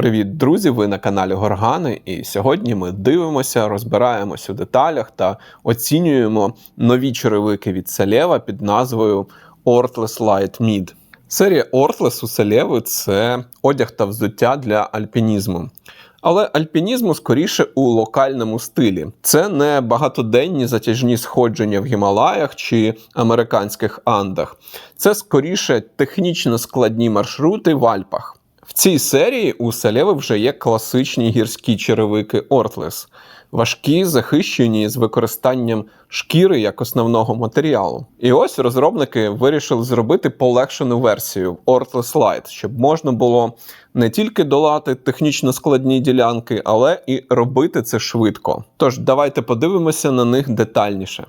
Привіт, друзі! Ви на каналі Горгани, і сьогодні ми дивимося, розбираємось у деталях та оцінюємо нові черевики від Салєва під назвою Ortless Light Mid. Серія Ortless у Салєви – це одяг та взуття для альпінізму. Але альпінізму скоріше у локальному стилі. Це не багатоденні затяжні сходження в Гімалаях чи американських Андах. Це скоріше технічно складні маршрути в Альпах. В цій серії у Салєви вже є класичні гірські черевики Ortless. Важкі, захищені з використанням шкіри як основного матеріалу. І ось розробники вирішили зробити полегшену версію Ortless Light, щоб можна було не тільки долати технічно складні ділянки, але і робити це швидко. Тож давайте подивимося на них детальніше.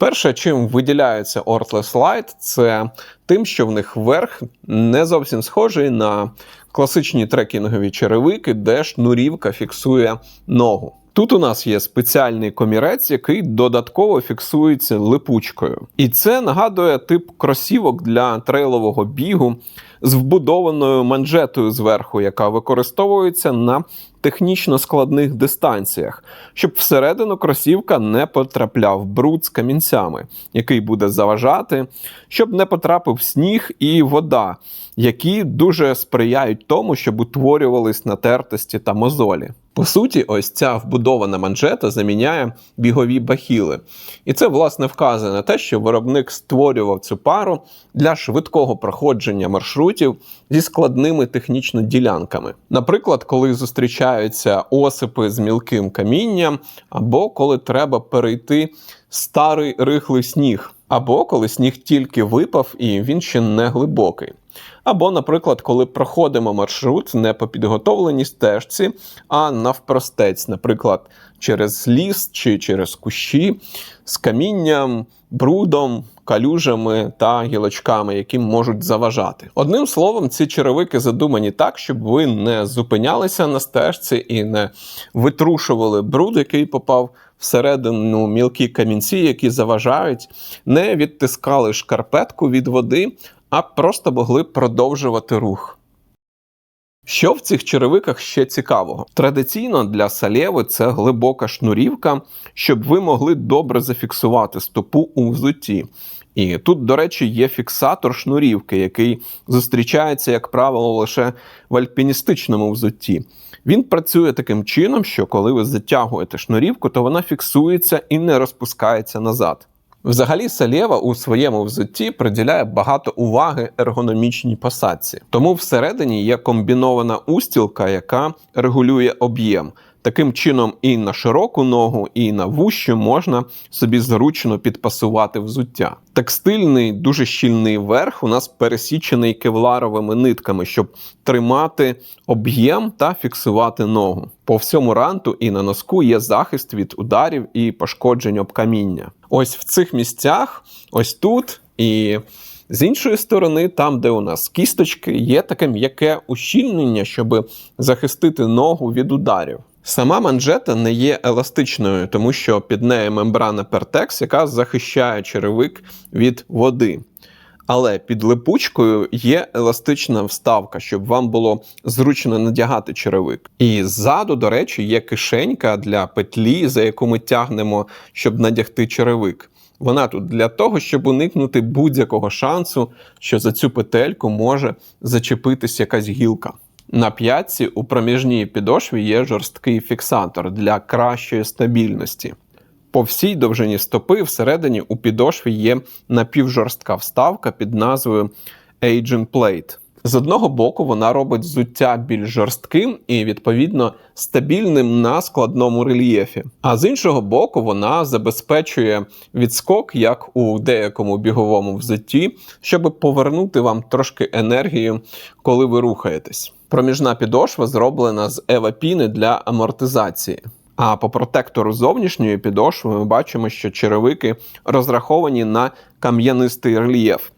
Перше, чим виділяється Ortless Light, це тим, що в них верх не зовсім схожий на класичні трекінгові черевики, де шнурівка фіксує ногу. Тут у нас є спеціальний комірець, який додатково фіксується липучкою. І це нагадує тип кросівок для трейлового бігу з вбудованою манжетою зверху, яка використовується на технічно складних дистанціях, щоб всередину кросівка не потрапляв бруд з камінцями, який буде заважати, щоб не потрапив сніг і вода, які дуже сприяють тому, щоб утворювались натертості та мозолі. По суті, ось ця вбудована манжета заміняє бігові бахіли. І це, власне, вказує на те, що виробник створював цю пару для швидкого проходження маршрутів зі складними технічно ділянками. Наприклад, коли зустрічаються осипи з мілким камінням, або коли треба перейти старий рихлий сніг, або коли сніг тільки випав і він ще не глибокий. Або, наприклад, коли проходимо маршрут не по підготовленій стежці, а навпростець, наприклад, через ліс чи через кущі з камінням, брудом, калюжами та гілочками, які можуть заважати. Одним словом, ці черевики задумані так, щоб ви не зупинялися на стежці і не витрушували бруд, який попав. Всередину мілкі камінці, які заважають, не відтискали шкарпетку від води, а просто могли продовжувати рух. Що в цих черевиках ще цікавого? Традиційно для салєви це глибока шнурівка, щоб ви могли добре зафіксувати стопу у взутті. І тут, до речі, є фіксатор шнурівки, який зустрічається, як правило, лише в альпіністичному взутті. Він працює таким чином, що коли ви затягуєте шнурівку, то вона фіксується і не розпускається назад. Взагалі, Салєва у своєму взутті приділяє багато уваги ергономічній посадці. Тому всередині є комбінована устілка, яка регулює об'єм. Таким чином, і на широку ногу, і на вущу можна собі зручно підпасувати взуття. Текстильний, дуже щільний верх у нас пересічений кевларовими нитками, щоб тримати об'єм та фіксувати ногу. По всьому ранту і на носку є захист від ударів і пошкоджень об каміння. Ось в цих місцях, ось тут і. З іншої сторони, там, де у нас кісточки, є таке м'яке ущільнення, щоб захистити ногу від ударів. Сама манжета не є еластичною, тому що під нею мембрана пертекс, яка захищає черевик від води. Але під липучкою є еластична вставка, щоб вам було зручно надягати черевик. І ззаду, до речі, є кишенька для петлі, за яку ми тягнемо, щоб надягти черевик. Вона тут для того, щоб уникнути будь-якого шансу, що за цю петельку може зачепитись якась гілка. На п'ятці у проміжній підошві є жорсткий фіксатор для кращої стабільності. По всій довжині стопи всередині у підошві є напівжорстка вставка під назвою Agent Plate. З одного боку, вона робить взуття більш жорстким і, відповідно, стабільним на складному рельєфі. А з іншого боку, вона забезпечує відскок, як у деякому біговому взутті, щоб повернути вам трошки енергію, коли ви рухаєтесь. Проміжна підошва зроблена з евапіни для амортизації. А по протектору зовнішньої підошви ми бачимо, що черевики розраховані на кам'янистий рельєф.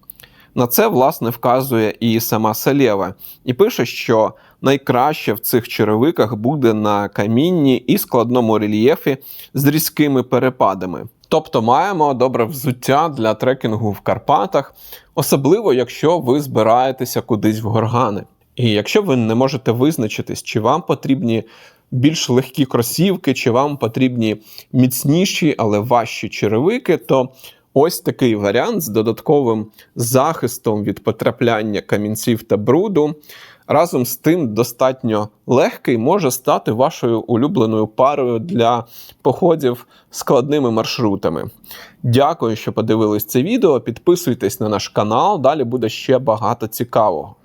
На це, власне, вказує і сама Салєва, і пише, що найкраще в цих черевиках буде на камінні і складному рельєфі з різкими перепадами. Тобто маємо добре взуття для трекінгу в Карпатах, особливо якщо ви збираєтеся кудись в горгани. І якщо ви не можете визначитись, чи вам потрібні більш легкі кросівки, чи вам потрібні міцніші, але важчі черевики, то ось такий варіант з додатковим захистом від потрапляння камінців та бруду. Разом з тим, достатньо легкий може стати вашою улюбленою парою для походів складними маршрутами. Дякую, що подивились це відео. Підписуйтесь на наш канал, далі буде ще багато цікавого.